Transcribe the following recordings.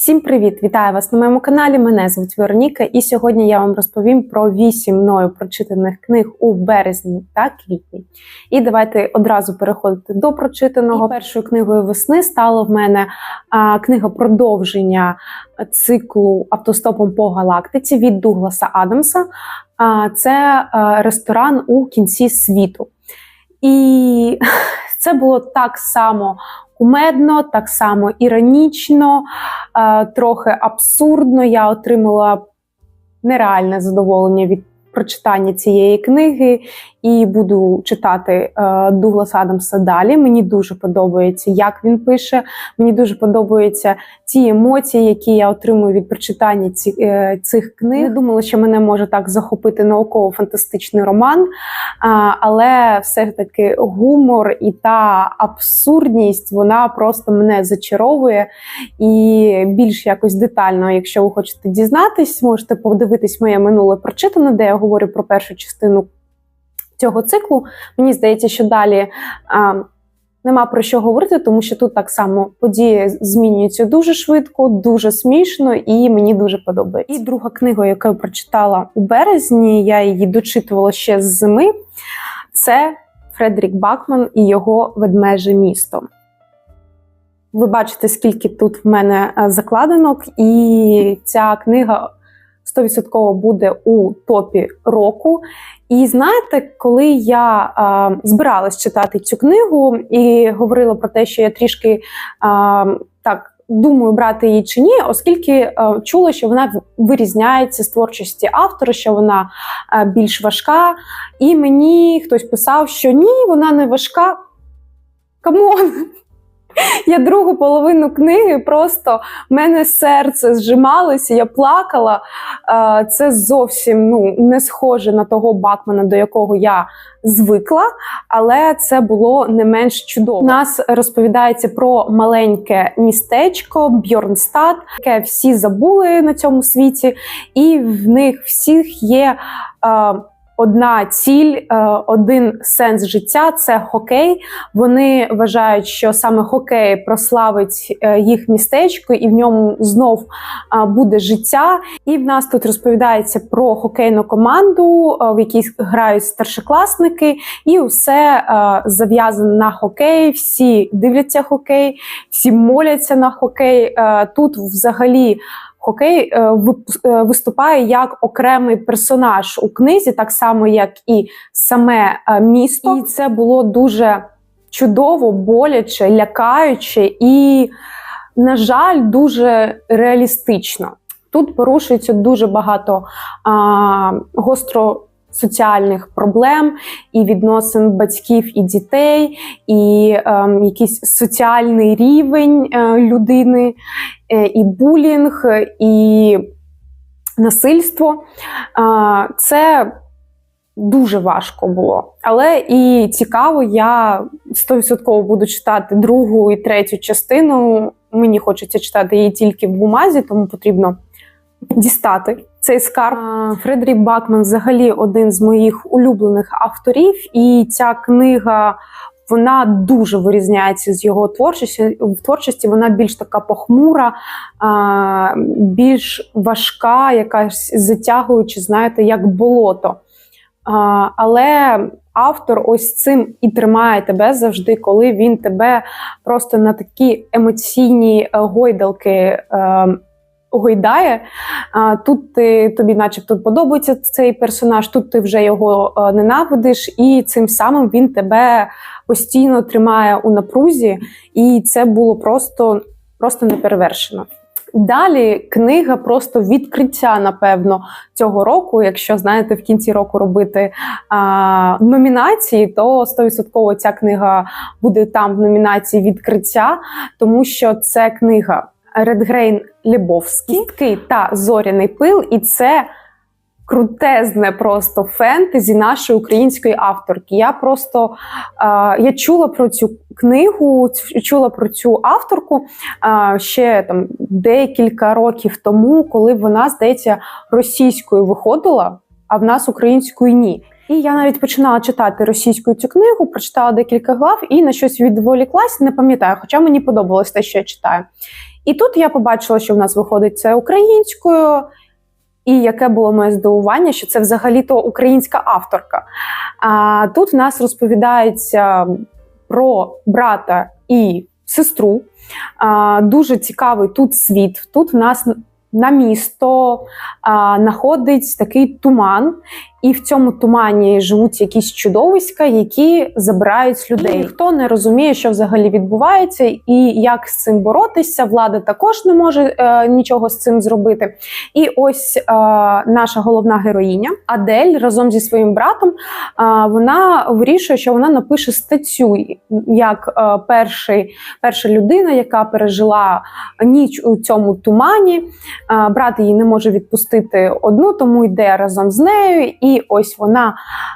Всім привіт! Вітаю вас на моєму каналі. Мене звуть Вероніка, і сьогодні я вам розповім про вісім мною прочитаних книг у березні та квітні. І давайте одразу переходити до прочитаного. І першою книгою весни стала в мене а, книга продовження циклу Автостопом по галактиці від Дугласа Адамса. А, це а, ресторан у кінці світу. І це було так само кумедно, так само іронічно, е, трохи абсурдно. Я отримала нереальне задоволення від прочитання цієї книги і буду читати е, Дугласа Адамса далі. Мені дуже подобається, як він пише. Мені дуже подобаються ті емоції, які я отримую від прочитання е, цих книг. Не думала, що мене може так захопити науково-фантастичний роман, але все ж таки гумор і та абсурдність вона просто мене зачаровує. І більш якось детально, якщо ви хочете дізнатись, можете подивитись моє минуле прочитане, де я говорю про першу частину цього циклу. Мені здається, що далі а, нема про що говорити, тому що тут так само події змінюються дуже швидко, дуже смішно, і мені дуже подобається. І друга книга, яку я прочитала у березні, я її дочитувала ще з зими. Це Фредерік Бакман і його ведмеже місто. Ви бачите, скільки тут в мене е, закладинок, і ця книга 100% буде у топі року. І знаєте, коли я а, збиралась читати цю книгу і говорила про те, що я трішки а, так думаю, брати її чи ні, оскільки а, чула, що вона вирізняється з творчості автора, що вона а, більш важка. І мені хтось писав, що ні, вона не важка. Камон! Я другу половину книги просто в мене серце зжималося, я плакала. Це зовсім ну, не схоже на того Бакмана, до якого я звикла, але це було не менш чудово. У нас розповідається про маленьке містечко Бьорнстад, яке всі забули на цьому світі, і в них всіх є одна ціль, е, один сенс життя це хокей. Вони вважають, що саме хокей прославить е, їх містечко, і в ньому знов е, буде життя. І в нас тут розповідається про хокейну команду, в якій грають старшокласники, і все зав'язано на хокей. Всі дивляться хокей, всі моляться на хокей. Тут взагалі хокей е, е, виступає як окремий персонаж у книзі, так само як і саме е, місто. І це було дуже чудово, боляче, лякаюче і, на жаль, дуже реалістично. Тут порушується дуже багато а, гостро соціальних проблем і відносин батьків і дітей, і е, якийсь соціальний рівень е, людини, е, і булінг, і насильство. Е, це Дуже важко було, але і цікаво, я 100% буду читати другу і третю частину. Мені хочеться читати її тільки в бумазі, тому потрібно дістати цей скарб. Фредерік Бакман взагалі один з моїх улюблених авторів, і ця книга. Вона дуже вирізняється з його творчості. В творчості вона більш така похмура, більш важка, якась затягуючи, знаєте, як болото. Але автор ось цим і тримає тебе завжди, коли він тебе просто на такі емоційні гойдалки ем, гойдає. Тут ти тобі, начебто, подобається цей персонаж, тут ти вже його е, ненавидиш, і цим самим він тебе постійно тримає у напрузі, і це було просто, просто неперевершено. Далі книга просто відкриття, напевно, цього року. Якщо знаєте, в кінці року робити а, номінації, то 100% ця книга буде там в номінації відкриття, тому що це книга Редгрейн Лібовський, та зоряний пил, і це крутезне просто фентезі нашої української авторки. Я просто е, я чула про цю книгу, чула про цю авторку е, ще там декілька років тому, коли вона, здається, російською виходила, а в нас українською ні. І я навіть починала читати російською цю книгу, прочитала декілька глав і на щось відволіклась, не пам'ятаю, хоча мені подобалось те, що я читаю. І тут я побачила, що в нас виходить це українською. І яке було моє здивування, що це взагалі-то українська авторка. А тут в нас розповідається про брата і сестру. А, дуже цікавий тут світ. Тут в нас на місто а, находить такий туман, і в цьому тумані живуть якісь чудовиська, які забирають людей. І ніхто не розуміє, що взагалі відбувається, і як з цим боротися. Влада також не може е, нічого з цим зробити. І ось е, наша головна героїня Адель разом зі своїм братом е, вона вирішує, що вона напише статтю як е, перший, перша людина, яка пережила ніч у цьому тумані. Е, брат її не може відпустити одну, тому йде разом з нею. І ось вона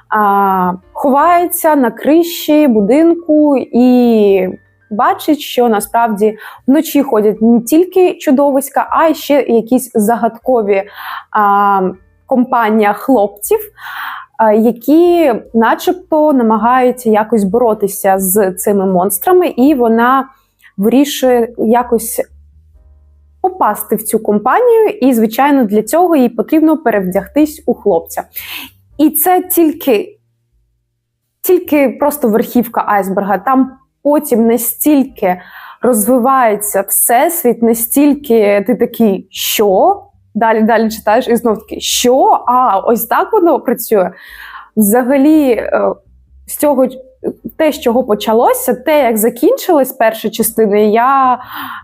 а, ховається на криші будинку і бачить, що насправді вночі ходять не тільки чудовиська, а й ще якісь загадкові а, компанія хлопців. Які, начебто, намагаються якось боротися з цими монстрами, і вона вирішує якось попасти в цю компанію, і, звичайно, для цього їй потрібно перевдягтись у хлопця. І це тільки, тільки просто верхівка айсберга. Там потім настільки розвивається всесвіт, настільки ти такий, що? Далі далі читаєш і знов таки, що? А, ось так воно працює. Взагалі, е, з цього те, з чого почалося, те, як закінчилась перша частина, я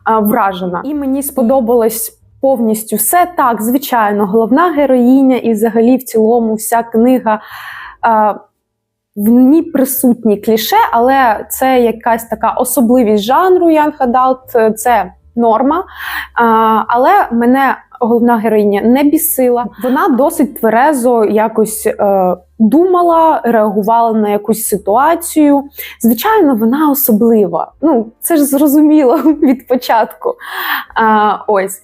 а, вражена. І мені сподобалось. Повністю все так, звичайно, головна героїня, і взагалі в цілому вся книга а, в ній присутні кліше, але це якась така особливість жанру Young Adult, це норма. А, але мене головна героїня не бісила. Вона досить тверезо якось е, думала, реагувала на якусь ситуацію. Звичайно, вона особлива. Ну, це ж зрозуміло від початку. Е, Ось.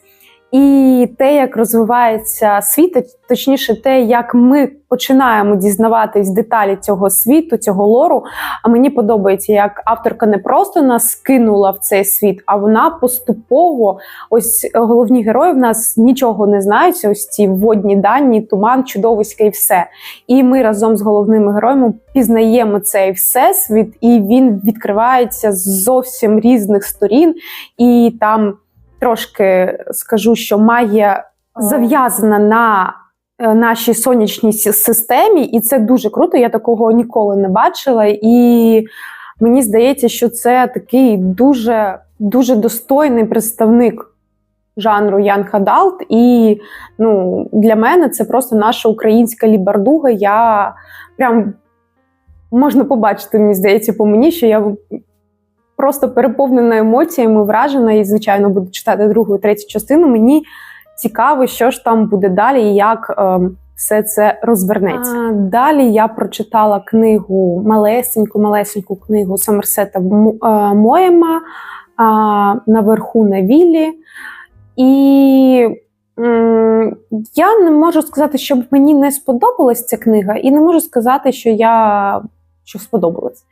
І те, як розвивається світ, точніше, те, як ми починаємо дізнаватись деталі цього світу, цього лору. А мені подобається, як авторка не просто нас кинула в цей світ, а вона поступово, ось головні герої в нас нічого не знають. Ось ці водні дані, туман, чудовиська і все. І ми разом з головними героями пізнаємо цей всесвіт, і він відкривається з зовсім різних сторін, і там трошки скажу, що має зав'язана на е, нашій сонячній системі, і це дуже круто. Я такого ніколи не бачила. І мені здається, що це такий дуже дуже достойний представник жанру Young Adult. І ну, для мене це просто наша українська лібардуга. Я прям можна побачити, мені здається, по мені, що я просто переповнена емоціями, вражена і, звичайно, буду читати другу і третю частину. Мені цікаво, що ж там буде далі і як е, все це розвернеться. А, далі я прочитала книгу малесеньку, малесеньку книгу Сомерсета е, Моєма наверху на віллі. І я не можу сказати, що мені не сподобалась ця книга, і не можу сказати, що я що сподобалась.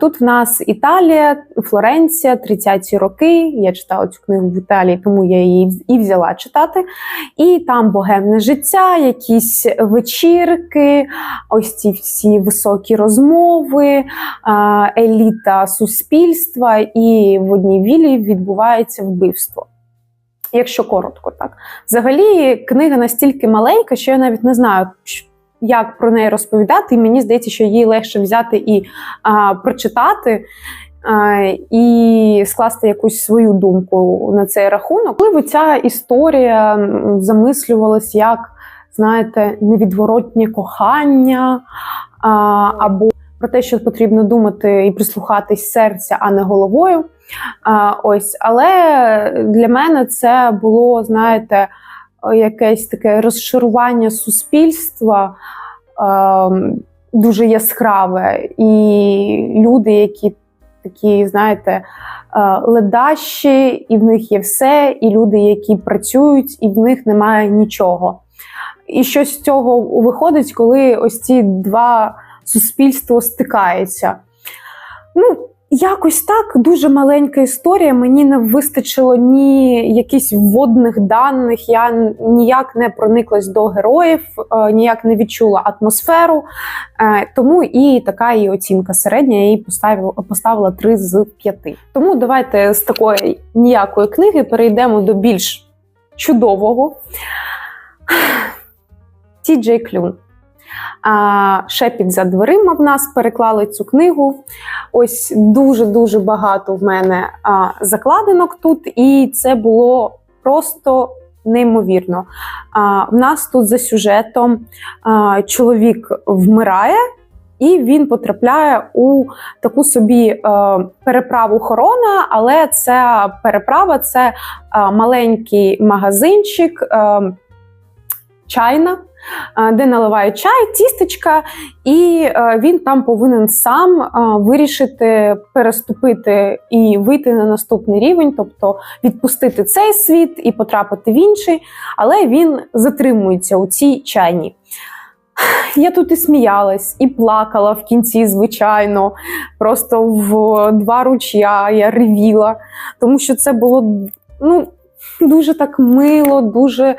Тут в нас Італія, Флоренція, 30-ті роки. Я читала цю книгу в Італії, тому я її і взяла читати. І там богемне життя, якісь вечірки, ось ці всі високі розмови, еліта суспільства, і в одній вілі відбувається вбивство. Якщо коротко, так. Взагалі, книга настільки маленька, що я навіть не знаю, як про неї розповідати, і мені здається, що її легше взяти і а, прочитати. І скласти якусь свою думку на цей рахунок. Можливо, ця історія замислювалась як, знаєте, невідворотнє кохання, або про те, що потрібно думати і прислухатись серця, а не головою. Ось, Але для мене це було, знаєте, якесь таке розшарування суспільства е, дуже яскраве, і люди, які такі, знаєте, е, ледащі, і в них є все, і люди, які працюють, і в них немає нічого. І що з цього виходить, коли ось ці два суспільства стикаються. Ну, Якось так дуже маленька історія. Мені не вистачило ні якихось вводних даних. Я ніяк не прониклась до героїв, е, ніяк не відчула атмосферу. Е, тому і така її оцінка середня. Я їй поставила поставила 3 з 5. Тому давайте з такої ніякої книги перейдемо до більш чудового. Ті Джей Клюн. Шепіт за дверима в нас переклали цю книгу. Ось дуже-дуже багато в мене закладинок тут, і це було просто неймовірно. В нас тут за сюжетом чоловік вмирає. І він потрапляє у таку собі е, переправу хорона, але ця переправа це е, маленький магазинчик, е, чайна, де наливають чай, тістечка, і він там повинен сам вирішити переступити і вийти на наступний рівень, тобто відпустити цей світ і потрапити в інший, але він затримується у цій чайні. Я тут і сміялась, і плакала в кінці, звичайно. Просто в два ручя я ревіла, тому що це було ну, дуже так мило, дуже.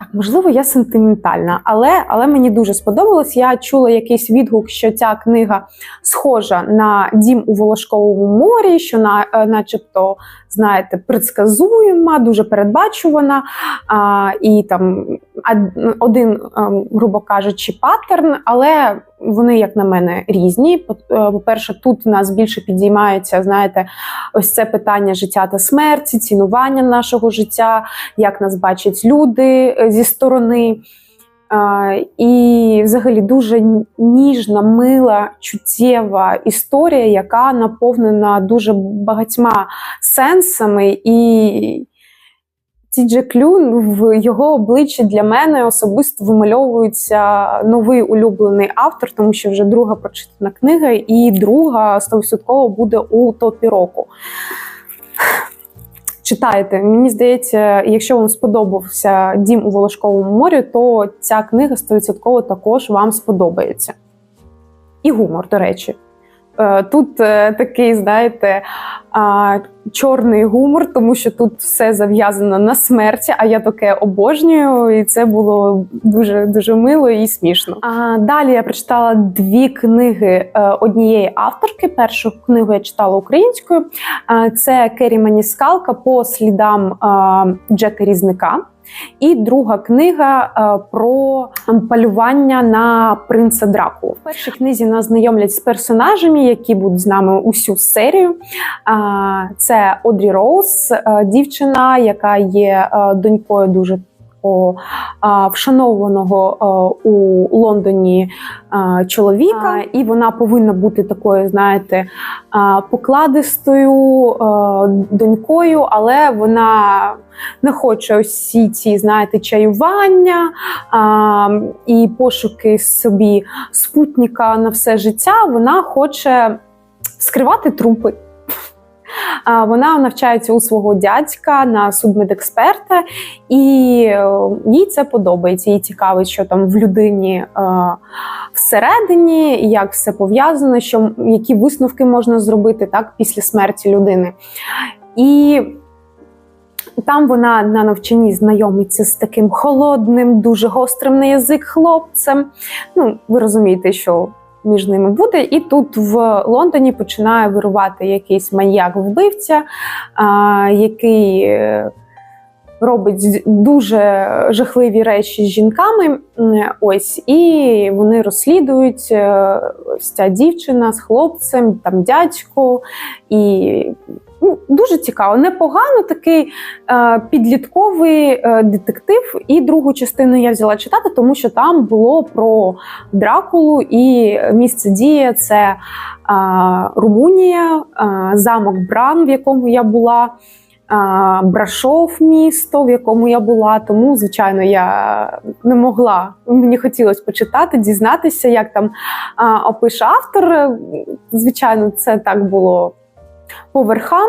Так, можливо, я сентиментальна, але але мені дуже сподобалось. Я чула якийсь відгук, що ця книга схожа на дім у Волошковому морі, що на, е, начебто, знаєте, предсказуєма, дуже передбачувана. А, І там один, грубо кажучи, паттерн, але вони, як на мене, різні. Е, по-перше, тут у нас більше підіймається, знаєте, ось це питання життя та смерті, цінування нашого життя, як нас бачать люди е, зі сторони. І, взагалі, дуже ніжна, мила, чуттєва історія, яка наповнена дуже багатьма сенсами і Тіджі Клюн в його обличчі для мене особисто вимальовується новий улюблений автор, тому що вже друга прочитана книга, і друга 100% буде у топі року. Читайте, мені здається, якщо вам сподобався дім у Волошковому морі, то ця книга 100% також вам сподобається. І гумор, до речі. Е, тут е, такий, знаєте, чорний гумор, тому що тут все зав'язано на смерті, а я таке обожнюю, і це було дуже дуже мило і смішно. А далі я прочитала дві книги е, однієї авторки. Першу книгу я читала українською. Це Кері Маніскалка по слідам Джека Різника. І друга книга е, про полювання на принца Драку. В першій книзі нас знайомлять з персонажами, які будуть з нами усю серію. Це Одрі Роуз, е, дівчина, яка є е, донькою дуже вшанованого у Лондоні чоловіка, і вона повинна бути такою, знаєте, покладистою донькою, але вона не хоче усі ці, знаєте, чаювання і пошуки собі спутника на все життя. Вона хоче скривати трупи. Вона навчається у свого дядька на судмедексперта, і е, їй це подобається. Їй цікавить, що там в людині е, всередині, як все пов'язано, що які висновки можна зробити так після смерті людини. І там вона на навчанні знайомиться з таким холодним, дуже гострим на язик хлопцем. Ну, ви розумієте, що між ними буде. І тут в Лондоні починає вирувати якийсь маньяк-вбивця, який е, робить дуже жахливі речі з жінками. Ось, І вони розслідують е, ця дівчина з хлопцем, там дядько. і Ну, Дуже цікаво, непогано такий е, підлітковий е, детектив. І другу частину я взяла читати, тому що там було про Дракулу і місце дії це е, Румунія, е, замок Бран, в якому я була. Брашов місто, в якому я була, тому, звичайно, я не могла. Мені хотілося почитати, дізнатися, як там а, опише автор. Звичайно, це так було по верхам.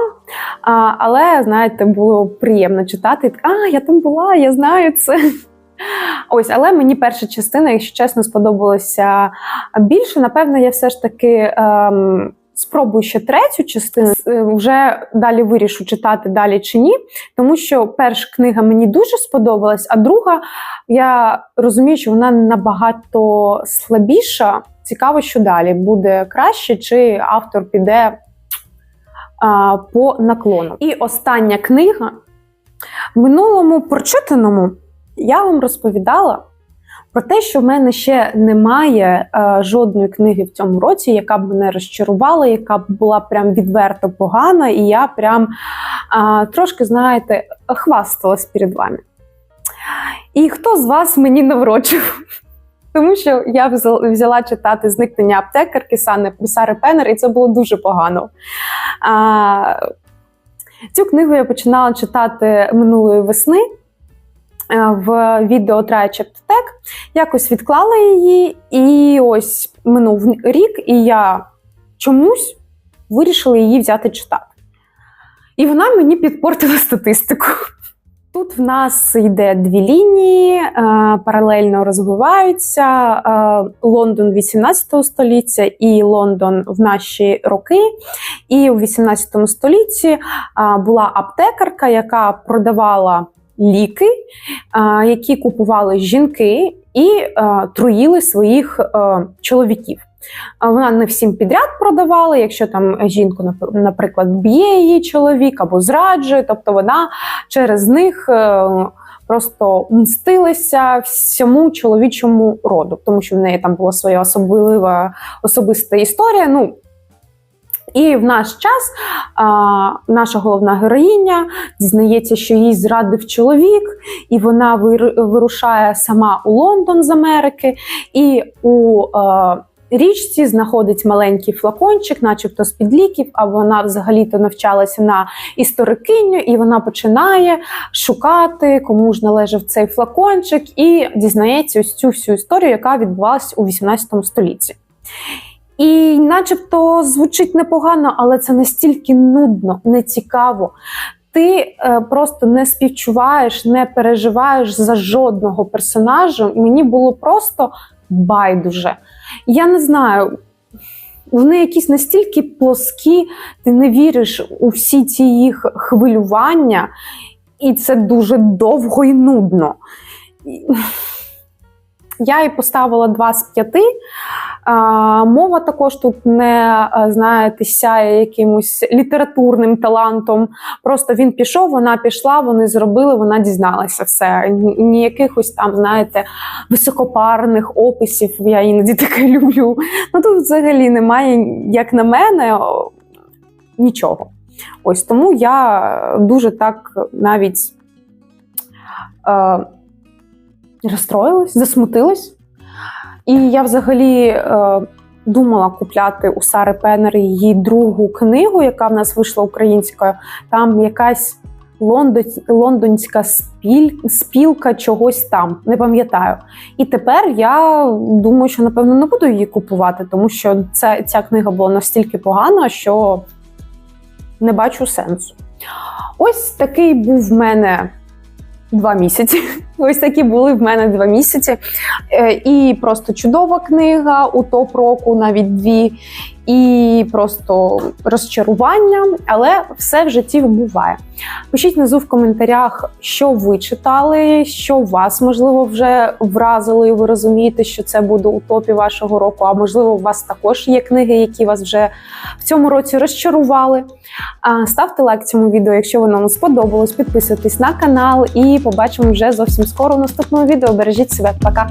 А, Але, знаєте, було приємно читати. А, я там була, я знаю це. Ось, але мені перша частина, якщо чесно, сподобалася більше. Напевно, я все ж таки ем, спробую ще третю частину. Е, Вже далі вирішу читати далі чи ні. Тому що перша книга мені дуже сподобалась, а друга я розумію, що вона набагато слабіша. Цікаво, що далі буде краще, чи автор піде а, по наклону. І остання книга. В минулому прочитаному я вам розповідала про те, що в мене ще немає е, жодної книги в цьому році, яка б мене розчарувала, яка б була прям відверто погана, і я прям е, трошки, знаєте, хвасталась перед вами. І хто з вас мені наврочив? Тому що я взяла, читати зникнення аптекарки Сари Пеннер, і це було дуже погано. А, цю книгу я починала читати минулої весни в відео Трайчептек. Якось відклала її, і ось минув рік, і я чомусь вирішила її взяти читати. І вона мені підпортила статистику. Тут в нас йде дві лінії, е, паралельно розвиваються е, Лондон 18 століття і Лондон в наші роки. І у 18 столітті е, була аптекарка, яка продавала ліки, які купували жінки і труїли своїх чоловіків. А Вона не всім підряд продавала, якщо там жінку, наприклад, б'є її чоловік або зраджує, тобто вона через них е, просто мстилася всьому чоловічому роду, тому що в неї там була своя особлива особиста історія. Ну, і в наш час а, наша головна героїня дізнається, що їй зрадив чоловік, і вона вир- вирушає сама у Лондон з Америки. І у е, річці знаходить маленький флакончик, начебто з під ліків, а вона взагалі-то навчалася на історикиню, і вона починає шукати, кому ж належав цей флакончик, і дізнається ось цю всю історію, яка відбувалася у 18 столітті. І начебто звучить непогано, але це настільки нудно, нецікаво. Ти е, просто не співчуваєш, не переживаєш за жодного персонажа. Мені було просто байдуже. Я не знаю, вони якісь настільки плоскі, ти не віриш у всі ці їх хвилювання, і це дуже довго і нудно. Я їй поставила 2 з 5. Мова також тут не знаєте, сяє якимось літературним талантом. Просто він пішов, вона пішла, вони зробили, вона дізналася все. Ні- Ніяких ось там, знаєте, високопарних описів. Я іноді таке люблю. Ну тут взагалі немає, як на мене, нічого. Ось тому я дуже так навіть е, розстроїлась, засмутилась. І я взагалі е, думала купляти у Сари Пеннер її другу книгу, яка в нас вийшла українською. Там якась лондон, лондонська спіль, спілка чогось там, не пам'ятаю. І тепер я думаю, що напевно не буду її купувати, тому що ця, ця книга була настільки погана, що не бачу сенсу. Ось такий був в мене два місяці. Ось такі були в мене два місяці. Е, І просто чудова книга у топ року, навіть дві, і просто розчарування, але все в житті буває. Пишіть внизу в коментарях, що ви читали, що вас можливо вже вразило, і ви розумієте, що це буде у топі вашого року. А можливо, у вас також є книги, які вас вже в цьому році розчарували. Ставте лайк цьому відео, якщо воно вам сподобалось. Підписуйтесь на канал і побачимо вже зовсім скоро в наступному відео. Бережіть себе, пока!